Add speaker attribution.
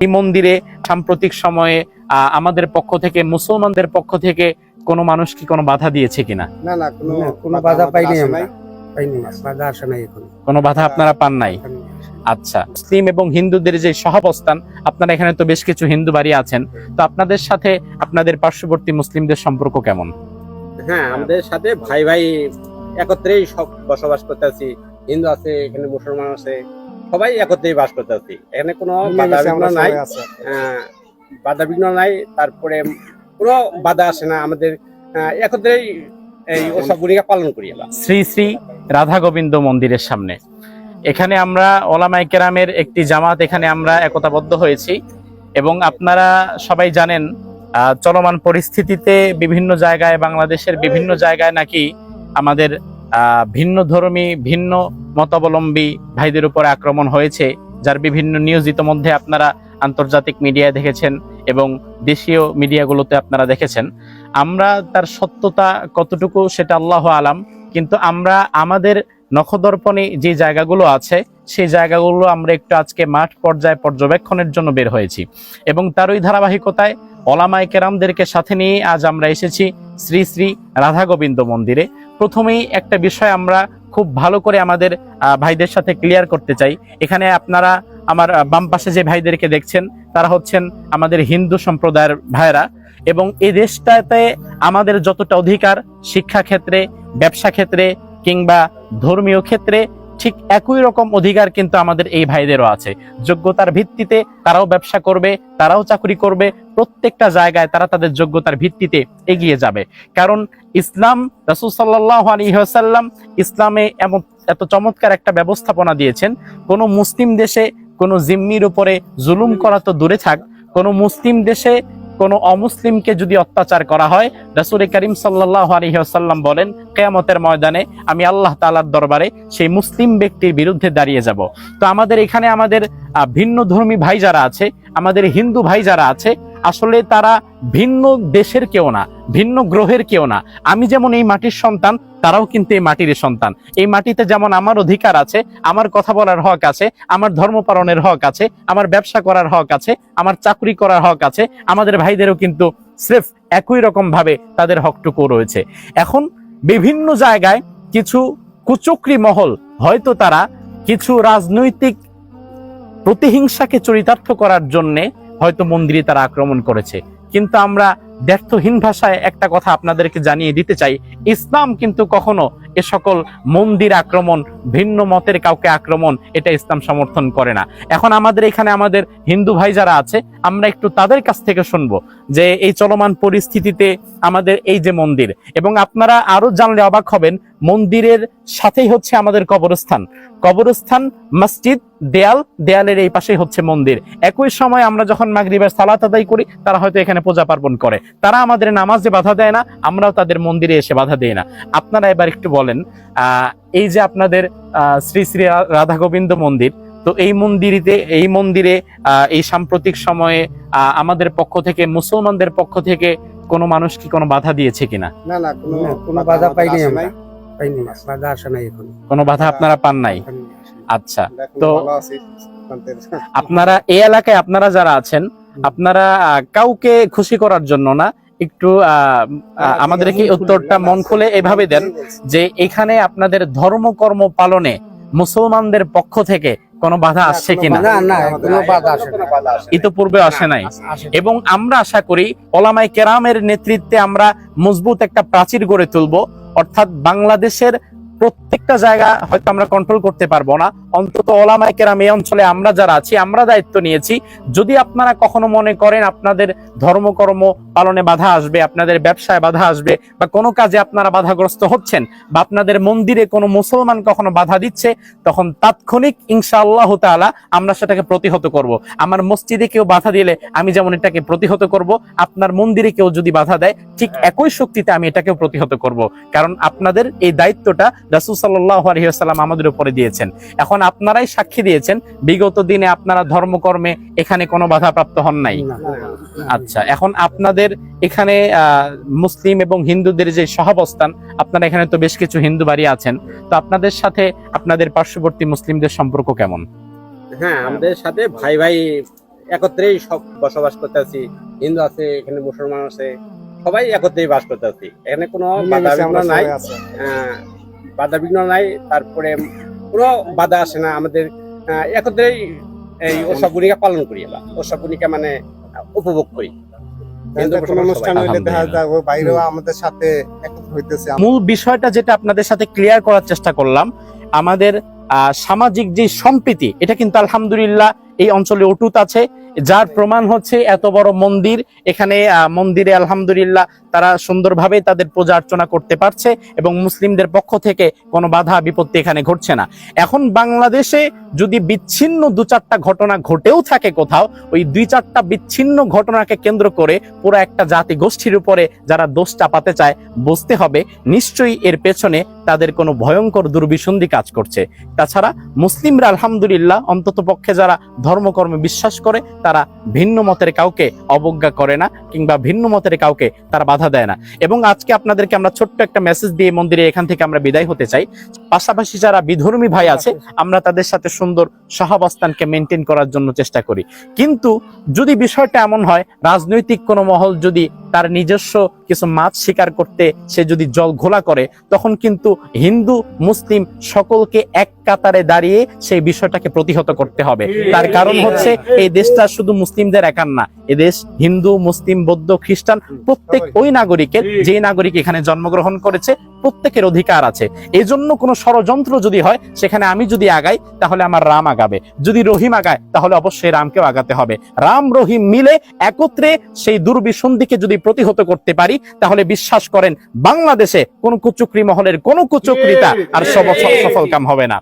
Speaker 1: এই মন্দিরে সাম্প্রতিক সময়ে আমাদের পক্ষ থেকে মুসলমানদের পক্ষ থেকে কোনো মানুষ কি কোনো বাধা দিয়েছে কিনা?
Speaker 2: না না কোনো
Speaker 3: কোনো বাধা পাইনি আমরা। পাইনি বাধা আসে নাই এখন।
Speaker 1: কোনো বাধা আপনারা পান নাই? আচ্ছা মুসলিম এবং হিন্দুদের যে সহাবস্থান আপনারা এখানে তো বেশ কিছু হিন্দু বাড়ি আছেন। তো আপনাদের সাথে আপনাদের পার্শ্ববর্তী মুসলিমদের সম্পর্ক কেমন?
Speaker 2: হ্যাঁ আমাদের সাথে ভাই ভাই একত্রেই সব বসবাস করতে আছি হিন্দু আছে এখানে মুসলমান আছে। সবাই একত্রেই বাস করতে আছি এখানে কোনো বাধা বিঘ্ন নাই। আহ, বাধা বিঘ্ন নাই তারপরে কোনো বাধা আসে না। আমাদের আহ, একত্রেই এই উৎসব ভূমিকা পালন করি
Speaker 1: শ্রী শ্রী রাধা গোবিন্দ মন্দিরের সামনে। এখানে আমরা ওলামাই কেরামের একটি জামাত এখানে আমরা একতাবদ্ধ হয়েছি। এবং আপনারা সবাই জানেন আহ, চলমান পরিস্থিতিতে বিভিন্ন জায়গায় বাংলাদেশের বিভিন্ন জায়গায় নাকি আমাদের আহ, ভিন্ন ধর্মী ভিন্ন মতাবলম্বী ভাইদের উপর আক্রমণ হয়েছে, যার বিভিন্ন নিউজ ইতোমধ্যে আপনারা আন্তর্জাতিক মিডিয়ায় দেখেছেন এবং দেশীয় মিডিয়াগুলোতে আপনারা দেখেছেন। আমরা তার সত্যতা কতটুকু সেটা আল্লাহ আলাম, কিন্তু আমরা আমাদের নখদর্পণে যে জায়গাগুলো আছে, সেই জায়গাগুলো আমরা একটু আজকে মাঠ পর্যায়ে পর্যবেক্ষণের জন্য বের হয়েছি। এবং তারই ধারাবাহিকতায় ওলামাই কেরামদেরকে সাথে নিয়ে আজ আমরা এসেছি শ্রী শ্রী রাধা গোবিন্দ মন্দিরে। প্রথমেই একটা বিষয় আমরা খুব ভালো করে আমাদের ভাইদের সাথে ক্লিয়ার করতে চাই। এখানে আপনারা আমার বাম পাশে যে ভাইদেরকে দেখছেন, তারা হচ্ছেন আমাদের হিন্দু সম্প্রদায়ের ভাইরা এবং এই দেশটাতে আমাদের যতটা অধিকার শিক্ষা ক্ষেত্রে ব্যবসা ক্ষেত্রে কিংবা ধর্মীয় ক্ষেত্রে ঠিক একই রকম অধিকার কিন্তু আমাদের এই ভাইদেরও আছে। যোগ্যতার ভিত্তিতে তারাও ব্যবসা করবে, তারাও চাকরি করবে, প্রত্যেকটা জায়গায় তারা তাদের যোগ্যতার ভিত্তিতে এগিয়ে যাবে। কারণ ইসলাম, রাসূল সাল্লাল্লাহু আলাইহি ইসলামে এমন এত চমৎকার একটা ব্যবস্থাপনা দিয়েছেন, কোনো মুসলিম দেশে কোনো জিম্মির উপরে জুলুম করা তো দূরে থাক, কোনো মুসলিম দেশে কোনো অমুসলিমকে যদি অত্যাচার করা হয়, রাসুল করিম সাল্লাহ আলাইহি ওয়াসাল্লাম বলেন, কেয়ামতের ময়দানে আমি আল্লাহ তালার দরবারে সেই মুসলিম ব্যক্তির বিরুদ্ধে দাঁড়িয়ে যাব। তো আমাদের এখানে আমাদের ভিন্ন ধর্মী ভাই যারা আছে, আমাদের হিন্দু ভাই যারা আছে আসলে তারা ভিন্ন দেশের কেউ না, ভিন্ন গ্রহের কেউ না। আমি যেমন এই মাটির সন্তান, তারাও কিন্তু এই মাটির সন্তান। এই মাটিতে যেমন আমার অধিকার আছে, আমার কথা বলার হক আছে, আমার ধর্ম পালনের হক আছে, আমার ব্যবসা করার হক আছে, আমার চাকরি করার হক আছে, আমাদের ভাইদেরও কিন্তু স্রেফ একই রকম ভাবে তাদের হকটুকু রয়েছে। এখন বিভিন্ন জায়গায় কিছু কুচক্রি মহল, হয়তো তারা কিছু রাজনৈতিক প্রতিহিংসাকে চরিতার্থ করার জন্যে হয়তো মন্দিরে তারা আক্রমণ করেছে। কিন্তু আমরা ব্যর্থহীন ভাষায় একটা কথা আপনাদেরকে জানিয়ে দিতে চাই। ইসলাম কিন্তু কখনো এ সকল মন্দির আক্রমণ, ভিন্ন মতের কাউকে আক্রমণ, এটা ইসলাম সমর্থন করে না। এখন আমাদের এখানে আমাদের হিন্দু ভাই যারা আছে, আমরা একটু তাদের কাছ থেকে শুনব যে এই চলমান পরিস্থিতিতে আমাদের এই যে মন্দির। এবং আপনারা আরও জানলে অবাক হবেন, মন্দিরের সাথেই হচ্ছে আমাদের কবরস্থান। কবরস্থান, মসজিদ দেয়াল দেয়ালের এই পাশেই হচ্ছে মন্দির। একই সময় আমরা যখন মাগরিবের সালাত আদায় করি তারা হয়তো এখানে পূজা পার্বণ করে। তারা আমাদের নামাজে বাধা দেয় না আমরাও তাদের মন্দিরে এসে বাধা দেই না। আপনারা এবার একটু বলেন আহ, এই যে আপনাদের শ্রী শ্রী রাধা গোবিন্দ মন্দির তো এই মন্দিরিতে এই মন্দিরে আহ, এই সাম্প্রতিক সময়ে আহ, আমাদের পক্ষ থেকে মুসলমানদের পক্ষ থেকে কোনো মানুষ কি কোনো বাধা দিয়েছে কিনা?
Speaker 2: না না কোনো
Speaker 3: বাধা পাইনি আমরা।
Speaker 2: নাই।
Speaker 3: পাইনি বাধা আসে নাই এখন।
Speaker 1: কোনো বাধা আপনারা পান নাই? আচ্ছা তো-। আপনারা এই এলাকায় আপনারা যারা আছেন আপনারা কাউকে খুশি করার জন্য না একটু আমাদেরকে উত্তরটা মন খুলে এভাবে দেন যে এখানে আপনাদের ধর্মকর্ম পালনে মুসলমানদের পক্ষ থেকে কোনো বাধা আসছে কিনা
Speaker 3: না, না, কোনো বাধা আসে না।
Speaker 2: কোনো বাধা আসে না।
Speaker 1: ইতোপূর্বে আসে নাই। এবং আমরা আশা করি ওলামাই কেরামের নেতৃত্বে আমরা মজবুত একটা প্রাচীর গড়ে তুলব। অর্থাৎ বাংলাদেশের প্রত্যেকটা জায়গা হয়তো আমরা কন্ট্রোল করতে পারব না। অন্তত ওলামাই কেরাম এই অঞ্চলে আমরা যারা আছি আমরা দায়িত্ব নিয়েছি। যদি আপনারা কখনো মনে করেন আপনাদের ধর্মকর্ম পালনে বাধা আসবে আপনাদের ব্যবসায় বাধা আসবে বা কোনো কাজে আপনারা বাধাগ্রস্ত হচ্ছেন বা আপনাদের মন্দিরে কোনো মুসলমান কখনো বাধা দিচ্ছে তখন তাৎক্ষণিক ইনশাআল্লাহ তাআলা আমরা সেটাকে প্রতিহত করব। আমার মসজিদে কেউ বাধা দিলে আমি যেমন এটাকে প্রতিহত করব আপনার মন্দিরে কেউ যদি বাধা দেয় ঠিক একই শক্তিতে আমি এটাকেও প্রতিহত করব। কারণ আপনাদের এই দায়িত্বটা রাসূল সাল্লাল্লাহু আলাইহি ওয়াসাল্লাম আমাদের উপরে দিয়েছেন। এখন আপনারাই সাক্ষী দিয়েছেন বিগত দিনে আপনারা ধর্মকর্মে এখানে কোনো বাধাপ্রাপ্ত হন নাই। আচ্ছা এখন আপনাদের এখানে মুসলিম এবং হিন্দুদের যে সহাবস্থান আপনারা এখানে তো বেশ কিছু হিন্দু বাড়ি আছেন। তো আপনাদের সাথে আপনাদের পার্শ্ববর্তী মুসলিমদের সম্পর্ক কেমন?
Speaker 2: হ্যাঁ আমাদের সাথে ভাই ভাই একত্রেই সব বসবাস করতে আছি। হিন্দু আছে এখানে মুসলমান আছে সবাই একত্রেই বাস করতে আছি। এখানে কোনো বাধা বিঘ্ন নাই। বাধা বিঘ্ন নাই তারপরে কোনো বাধা আসে না আমাদের একত্রেই এই উৎসব ভূমিকা পালন করি আমরা। উৎসব ভূমিকা মানে উপভোগ করি।
Speaker 1: মূল বিষয়টা যেটা আপনাদের সাথে ক্লিয়ার করার চেষ্টা করলাম আমাদের আহ, সামাজিক যে সম্প্রীতি এটা কিন্তু আলহামদুলিল্লাহ এই অঞ্চলে অটুট আছে। যার প্রমাণ হচ্ছে এত বড় মন্দির। এখানে মন্দিরে আলহামদুলিল্লাহ তারা সুন্দরভাবে তাদের পূজা অর্চনা করতে পারছে এবং মুসলিমদের পক্ষ থেকে কোনো বাধা বিপত্তি এখানে ঘটছে না। এখন বাংলাদেশে যদি বিচ্ছিন্ন দু চারটা ঘটনা ঘটেও থাকে কোথাও, ওই দুই চারটা বিচ্ছিন্ন ঘটনাকে কেন্দ্র করে পুরো একটা জাতি গোষ্ঠীর উপরে যারা দোষ চাপাতে চায়, বুঝতে হবে নিশ্চয়ই এর পেছনে তাদের কোনো ভয়ঙ্কর দুর্বিসন্ধি কাজ করছে। তাছাড়া মুসলিমরা আলহামদুলিল্লাহ অন্তত পক্ষে যারা ধর্মকর্মে বিশ্বাস করে তারা ভিন্ন মতের কাউকে অবজ্ঞা করে না কিংবা ভিন্ন মতের কাউকে তারা বাধা দেয় না। এবং আজকে আপনাদেরকে আমরা ছোট্ট একটা মেসেজ দিয়ে মন্দিরে এখান থেকে আমরা বিদায় হতে চাই। পাশাপাশি যারা বিধর্মী ভাই আছে, আমরা তাদের সাথে সুন্দর সহাবস্থানকে মেনটেন করার জন্য চেষ্টা করি। কিন্তু যদি বিষয়টা এমন হয়, রাজনৈতিক কোনো মহল যদি তার নিজস্ব কিছু মাছ শিকার করতে সে যদি জল ঘোলা করে, তখন কিন্তু হিন্দু, মুসলিম সকলকে এক কাতারে দাঁড়িয়ে সেই বিষয়টাকে প্রতিহত করতে হবে। তার কারণ হচ্ছে, এই দেশটা শুধু মুসলিমদের একার না এদেশ হিন্দু, মুসলিম, বৌদ্ধ, খ্রিস্টান প্রত্যেক ওই নাগরিকের যে নাগরিক এখানে জন্মগ্রহণ করেছে প্রত্যেকের অধিকার আছে। এই জন্য কোনো ষড়যন্ত্র যদি হয় সেখানে আমি যদি আগাই তাহলে আমার রাম আগাবে। যদি রহিম আগায় তাহলে অবশ্যই রামকেও আগাতে হবে। রাম রহিম মিলে একত্রে সেই দুর্বিসন্ধিকে যদি প্রতিহত করতে পারি তাহলে বিশ্বাস করেন বাংলাদেশে কোন কুচুকরি মহলের কোন কুচুকরিতা আর সব সফল কাম হবে না।